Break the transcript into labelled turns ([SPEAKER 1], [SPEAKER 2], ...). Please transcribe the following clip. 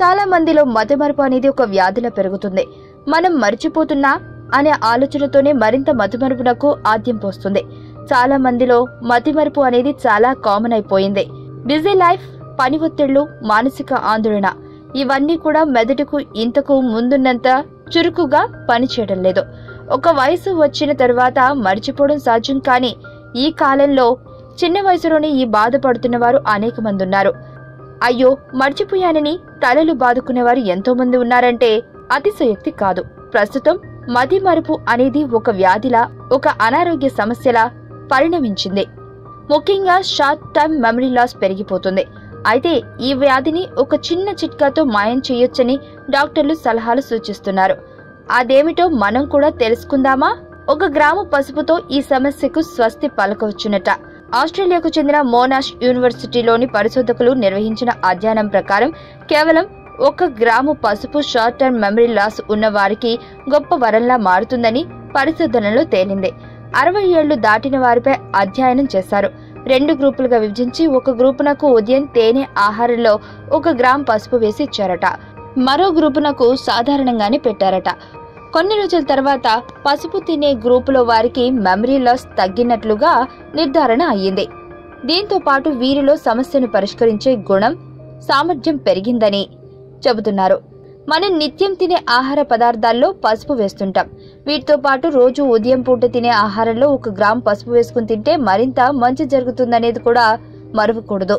[SPEAKER 1] చాలా మందిలో మతిమరుపు అనేది ఒక వ్యాధిలా పెరుగుతుంది. మనం మర్చిపోతున్నా అనే ఆలోచనతోనే మరింత మతిమరుపునకు ఆద్యం పోస్తుంది. చాలా మందిలో మతిమరుపు అనేది చాలా కామన్ అయిపోయింది. బిజీ లైఫ్ పని ఒత్తిళ్ళు మానసిక ఆందోళన ఇవన్నీ కూడా మెదడుకు ఇంతకు ముందున్నంత చురుకుగా పనిచేయడం లేదు. ఒక వయసు వచ్చిన తర్వాత మర్చిపోవడం సాధ్యం కానీ ఈ కాలంలో చిన్న వయసులోనే ఈ బాధపడుతున్న వారు అనేక మంది ఉన్నారు. అయ్యో మర్చిపోయానని తలలు బాదుకునేవారు ఎంతో మంది ఉన్నారంటే అతిశయోక్తి కాదు. ప్రస్తుతం మది మరుపు అనేది ఒక వ్యాధిలా ఒక అనారోగ్య సమస్యలా పరిణమించింది. ముఖ్యంగా షార్ట్ టర్మ్ మెమరీ లాస్ పెరిగిపోతుంది. అయితే ఈ వ్యాధిని ఒక చిన్న చిట్కాతో మాయం చేయొచ్చని డాక్టర్లు సలహాలు సూచిస్తున్నారు. అదేమిటో మనం కూడా తెలుసుకుందామా? ఒక గ్రాము పసుపుతో ఈ సమస్యకు స్వస్తి పలకవచ్చునట. ఆస్ట్రేలియాకు చెందిన మోనాష్ యూనివర్సిటీలోని పరిశోధకులు నిర్వహించిన అధ్యయనం ప్రకారం కేవలం ఒక గ్రాము పసుపు షార్ట్ టర్మ్ మెమరీ లాస్ ఉన్న వారికి గొప్ప వరంలా మారుతుందని పరిశోధనలో తేలింది. అరవై ఏళ్ళు దాటిన వారిపై అధ్యయనం చేశారు. రెండు గ్రూపులుగా విభజించి ఒక గ్రూపునకు ఉదయం తేనె ఆహారంలో ఒక గ్రామ్ పసుపు వేసి ఇచ్చారట. మరో గ్రూపునకు సాధారణంగానే పెట్టారట. కొన్ని రోజుల తర్వాత పసుపు తినే గ్రూపులో వారికి మెమరీ లాస్ తగ్గినట్లుగా నిర్ధారణ అయ్యింది. దీంతో పాటు వీరిలో సమస్యను పరిష్కరించే గుణం సామర్థ్యం పెరిగిందని చెబుతున్నారు. మనం నిత్యం తినే ఆహార పదార్థాల్లో పసుపు వేస్తుంటాం. వీటితో పాటు రోజు ఉదయం పూట తినే ఆహారంలో ఒక గ్రామ్ పసుపు వేసుకుని తింటే మరింత మంచి జరుగుతుందనేది కూడా మరవకూడదు.